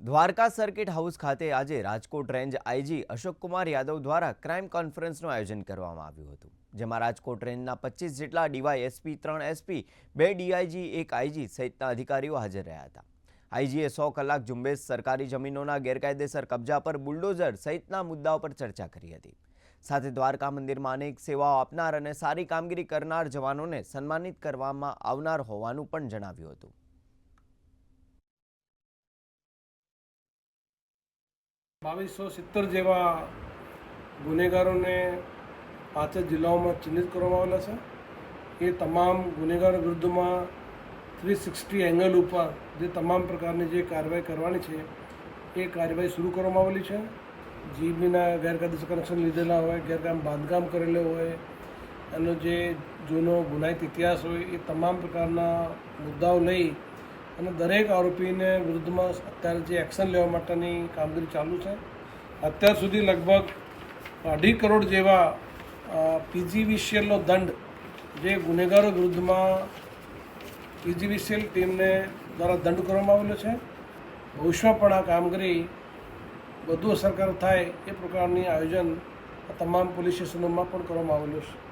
Dwarka circuit house ખાતે આજે Rajkot range IG Ashokkumar Yadav દ્વારા ક્રાઇમ કોન્ફરન્સનું આયોજન કરવામાં આવ્યું હતું, જેમાં રાજકોટ રેન્જના પચીસ જેટલા ડીવાય એસપી, ત્રણ એસપી, બે ડીઆઈજી, એક આઈજી સહિતના અધિકારીઓ હાજર રહ્યા હતા. આઈજીએ સો કલાક ઝુંબેશ સરકારી જમીનોના ગેરકાયદેસર કબજા પર બુલડોઝર સહિતના મુદ્દાઓ પર ચર્ચા કરી હતી. સાથે દ્વારકા મંદિરમાં અનેક સેવાઓ આપનાર અને સારી કામગીરી કરનાર જવાનોને સન્માનિત કરવામાં આવનાર હોવાનું પણ જણાવ્યું હતું. બાવીસો સિત્તેર જેવા ગુનેગારોને પાંચ જ જિલ્લાઓમાં ચિહ્નિત કરવામાં આવેલા છે. એ તમામ ગુનેગારો વિરુદ્ધમાં થ્રી સિક્સટી એંગલ ઉપર જે તમામ પ્રકારની જે કાર્યવાહી કરવાની છે, એ કાર્યવાહી શરૂ કરવામાં આવેલી છે. જીબીના ગેરકાયદેસર કનેક્શન લીધેલા હોય ગેરકામ બાંધકામ કરેલું હોય, એનો જે જૂનો ગુનાહિત ઇતિહાસ હોય, એ તમામ પ્રકારના મુદ્દાઓ લઈ અને દરેક આરોપીને વિરુદ્ધમાં અત્યારે જે એક્શન લેવા માટેની કામગીરી ચાલુ છે. અત્યાર સુધી લગભગ અઢી કરોડ જેવા પીજીવીસીએલનો દંડ જે ગુનેગારો વિરુદ્ધમાં પીજીવીસીએલ ટીમને દ્વારા દંડ કરવામાં આવેલો છે. ભવિષ્યમાં પણ આ કામગીરી વધુ અસરકારક થાય એ પ્રકારની આયોજન તમામ પોલીસ સ્ટેશનોમાં પણ કરવામાં આવેલું છે.